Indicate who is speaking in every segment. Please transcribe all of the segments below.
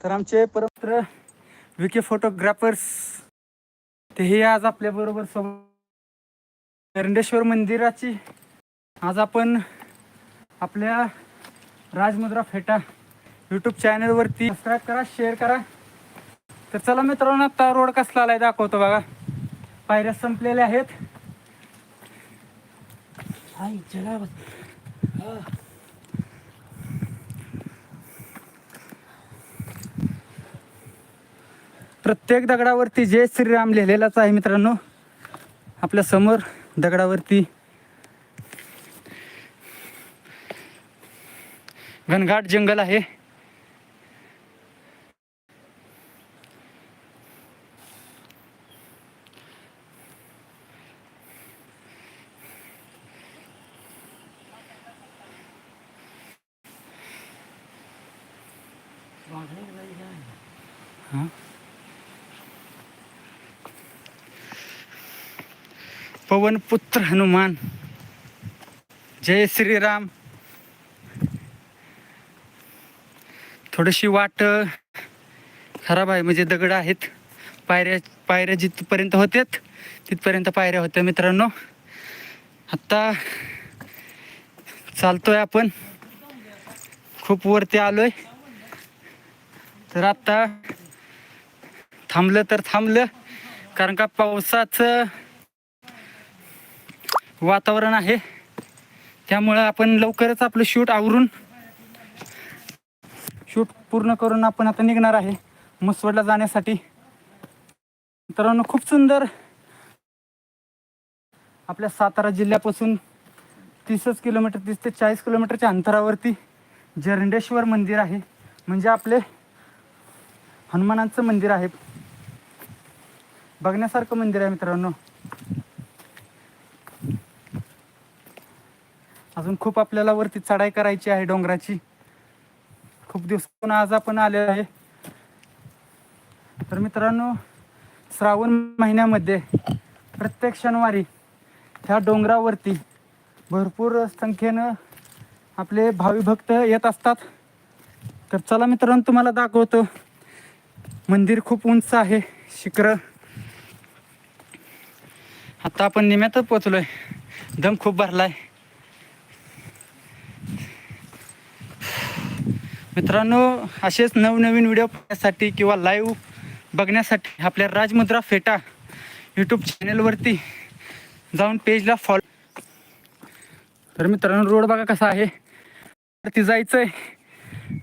Speaker 1: तर आमचे परमत्र विके फोटोग्राफर्स तेही आज आपल्या बरोबर सोबत एरंडेश्वर मंदिराची. आज आपण आपल्या राजमुद्रा फेटा यूट्यूब चॅनलवरती सबस्क्राईब करा शेअर करा. तर चला मित्रांनो आता रोड कसला आलाय दाखवतो बघा. पायऱ्या संपलेल्या आहेत
Speaker 2: आई चला
Speaker 1: प्रत्येक दगडावरती जय श्रीराम लिहिलेलाच आहे मित्रांनो. आपल्यासमोर दगडावरती घनघाट जंगल आहे. पवन पवनपुत्र हनुमान। जय श्रीराम। थोडीशी वाट खराब आहे म्हणजे दगड आहेत. पायऱ्या पायऱ्या जिथपर्यंत होत्यात तिथपर्यंत पायऱ्या होत्या मित्रांनो. आत्ता चालतोय आपण. खूप वरती आलोय. तर आत्ता थांबलं तर थांबलं कारण का पावसाचं वातावरण आहे. त्यामुळं आपण लवकरच आपलं शूट आवरून शूट पूर्ण करून आपण आता निघणार आहे मसवडला जाण्यासाठी. मित्रांनो खूप सुंदर. आपल्या सातारा जिल्ह्यापासून तीसच किलोमीटर तीस ते चाळीस किलोमीटरच्या अंतरावरती जरंडेश्वर मंदिर आहे. म्हणजे आपले हनुमानांचं मंदिर आहे. बघण्यासारखं मंदिर आहे मित्रांनो. अजून खूप आपल्याला वरती चढाई करायची आहे डोंगराची. खूप दिवसातून आज आपण आले आहे. तर मित्रांनो श्रावण महिन्यामध्ये प्रत्येक शनिवारी ह्या डोंगरावरती भरपूर संख्येनं आपले भावी भक्त येत असतात. तर चला मित्रांनो तुम्हाला दाखवतो. मंदिर खूप उंच आहे शिखर. आता आपण निम्यातच पोचलोय दम खूप भरलाय. मित्रांनो असेच नवनवीन व्हिडिओ पाहण्यासाठी किंवा लाईव्ह बघण्यासाठी आपल्या राजमुद्रा फेटा यूट्यूब चॅनलवरती जाऊन पेजला फॉलो तर मित्रांनो रोड बघा कसा आहे. वरती जायचं आहे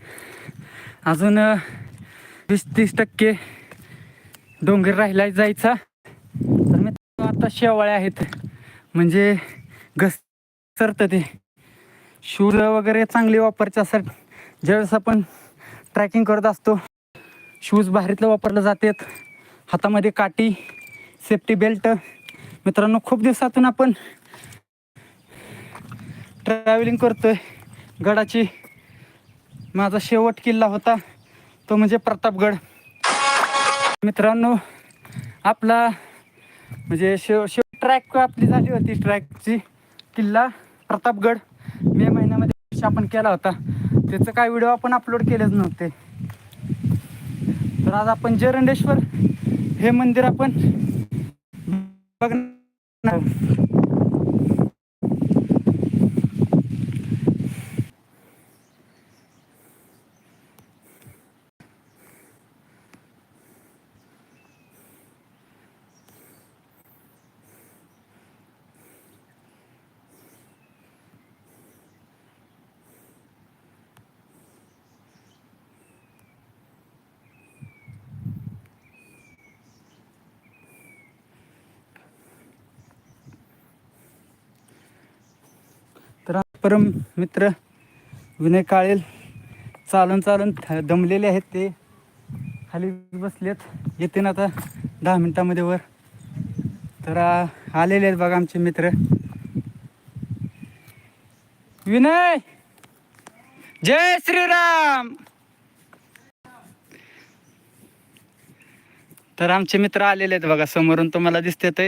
Speaker 1: अजून वीस तीस टक्के डोंगर राहिला जायचा. तर मित्रांनो आता शेवाळ्या आहेत. म्हणजे घसरतं ते. शूज वगैरे चांगले वापरच्यासाठी ज्यावेळेस आपण ट्रॅकिंग करत असतो शूज बाहेरीतलं वापरलं जातात. हातामध्ये काठी सेफ्टी बेल्ट मित्रांनो खूप दिवसातून आपण ट्रॅव्हलिंग करतोय. गडाची माझा शेवट किल्ला होता तो म्हणजे प्रतापगड. मित्रांनो आपला म्हणजे शेव शेव ट्रॅक आपली झाली होती ट्रॅकची किल्ला प्रतापगड. मे महिन्यामध्ये आपण केला होता. त्याचं काय व्हिडिओ आपण अपलोड केलेच नव्हते. तर आज आपण जरंडेश्वर हे मंदिर आपण बघणार आहोत. तर परम मित्र विनय काळेल चालून चालून दमलेले आहेत ते. खाली बसलेत. येतील आता दहा मिनिटामध्ये वर. तर आलेले आहेत बघा आमचे मित्र. विनय! जय श्रीराम! तर आमचे मित्र आलेले आहेत बघा. समोरून तुम्हाला दिसते ते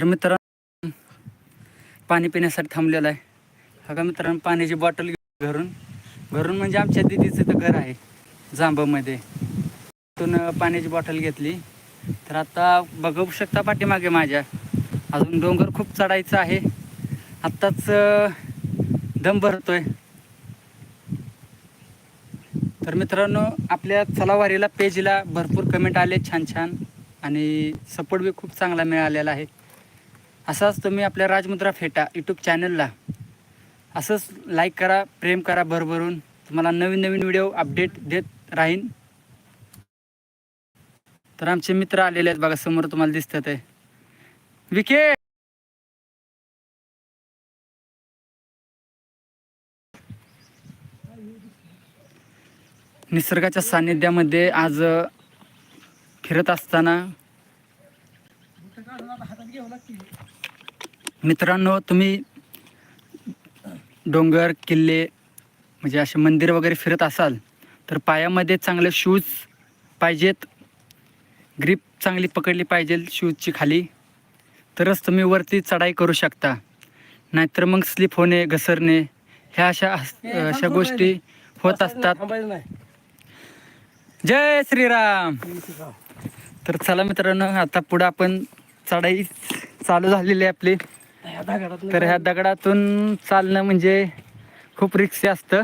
Speaker 1: तर मित्रांनो पाणी पिण्यासाठी थांबलेलं आहे. हा का मित्रांनो पाण्याची बॉटल घरून. घरून म्हणजे आमच्या दिदीचं तर घर आहे जांबामध्ये तिथून पाण्याची बॉटल घेतली. तर आता बघू शकता पाठीमागे माझ्या. अजून डोंगर खूप चढायचं आहे. आत्ताच दम भरतोय. तर मित्रांनो आपल्या चलावारीला पेजला भरपूर कमेंट आले छान छान आणि सपोर्ट बी खूप चांगला मिळालेला आहे. असाच तुम्ही आपल्या राजमुद्रा फेटा यूट्यूब चॅनलला असंच लाईक करा प्रेम करा भरभरून. तुम्हाला नवीन नवीन व्हिडिओ अपडेट देत राहीन. तर आमचे मित्र आलेले आहेत बघा समोर तुम्हाला दिसतात आहे विके निसर्गाच्या सानिध्यामध्ये आज फिरत असताना मित्रांनो तुम्ही डोंगर किल्ले म्हणजे असे मंदिर वगैरे फिरत असाल तर पायामध्ये चांगले शूज पाहिजेत. ग्रीप चांगली पकडली पाहिजे शूजची खाली. तरच तुम्ही वरती चढाई करू शकता. नाहीतर मग स्लिप होणे घसरणे ह्या अशा अशा गोष्टी होत असतात. जय श्रीराम! तर चला मित्रांनो आता पुढं आपण चढाई चालू झालेली आहे आपली.
Speaker 2: ह्या दगडात
Speaker 1: तर ह्या दगडातून चालणं म्हणजे खूप रिक्सी असतं.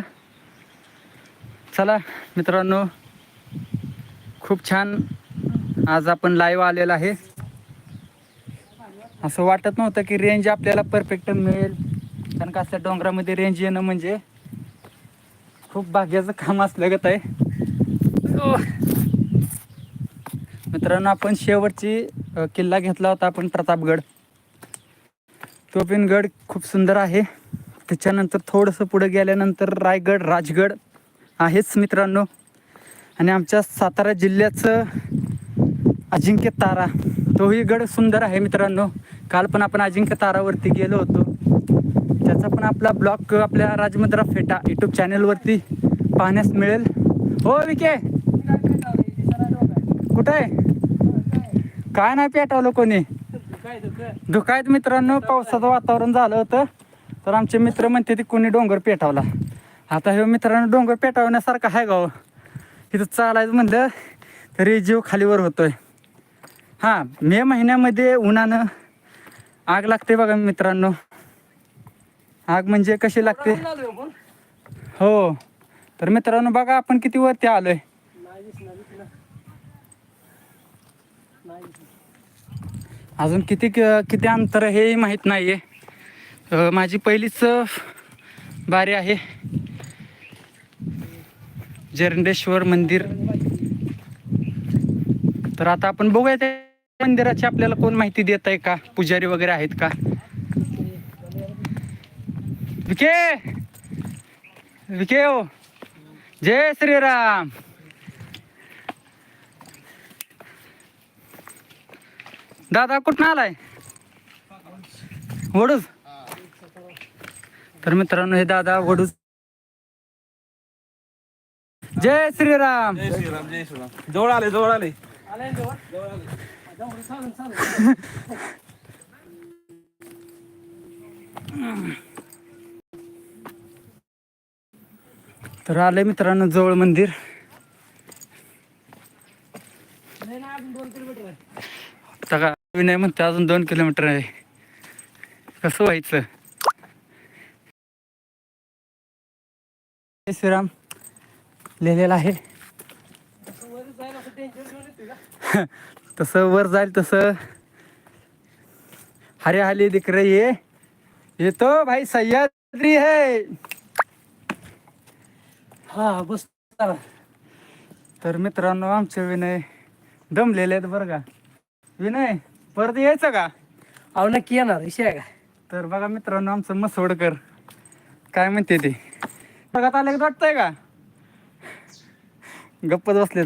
Speaker 1: चला मित्रांनो खूप छान आज आपण लाईव्ह आलेला आहे. असं वाटत नव्हतं की रेंज आपल्याला परफेक्ट मिळेल. कारण का असं डोंगरामध्ये रेंज येणं म्हणजे खूप भाग्याचं काम असल्यागत आहे. ओह. मित्रांनो आपण शेवटची किल्ला घेतला होता आपण प्रतापगड. तो पण गड खूप सुंदर आहे. त्याच्यानंतर थोडंसं पुढे गेल्यानंतर रायगड राजगड आहेच मित्रांनो. आणि आमच्या सातारा जिल्ह्याचं अजिंक्य तारा तोही गड सुंदर आहे मित्रांनो. काल पण आपण अजिंक्य तारावरती गेलो होतो. त्याचा पण आपला ब्लॉग आपल्या राजमुद्रा फेटा यूट्यूब चॅनलवरती पाहण्यास मिळेल. हो विके कुठं आहे? काय नाही पेटवलं कोणी?
Speaker 2: काय
Speaker 1: आहेत मित्रांनो पावसाचं वातावरण झालं होतं. तर आमचे मित्र म्हणते ते कोणी डोंगर पेटावला. आता हे मित्रांनो डोंगर पेटावण्यासारखं आहे गाव. इथं चालायचं म्हणलं तरी जीव खालीवर होतोय. हां मे महिन्यामध्ये उन्हानं आग लागते बघा मित्रांनो. आग म्हणजे कशी लागते? हो. तर मित्रांनो बघा आपण किती वरती आलोय
Speaker 2: नाही दिसणार, दिसणार. नाही दिसणार.
Speaker 1: अजून किती किती अंतर आहे हेही माहीत नाही आहे माझी पहिलीच बारी आहे. जरंडेश्वर मंदिर. तर आता आपण बघूया त्या मंदिराची आपल्याला कोण माहिती देत आहे का? पुजारी वगैरे आहेत का? विके विके ओ हो! जय श्रीराम! दादा कुठं आलाय? वडूज तर मित्रांनो हे दादा वडूज जय श्रीराम.
Speaker 3: जय श्रीराम जय श्रीराम. जवळ आले जवळ आले.
Speaker 1: तर आलंय मित्रांनो जवळ मंदिर
Speaker 2: नाही ना, अजून दोन किलोमीटर आहे.
Speaker 1: विनय म्हणते अजून दोन किलोमीटर आहे. कसं व्हायचं? श्रीराम लिहिलेलं आहे? तसं वर जाईल तसं. हरे हाली दिख रही है. ये तो भाई सह्याद्री है.
Speaker 2: हा बस.
Speaker 1: तर मित्रांनो आमचे विनय दमलेले आहेत बरं का? विनय? परत यायचं का?
Speaker 2: अहो नक्की येणार विषय आहे का?
Speaker 1: तर बघा मित्रांनो आमचं मसवडकर काय म्हणते ते? बघत आले वाटतंय का? गप्पच बसले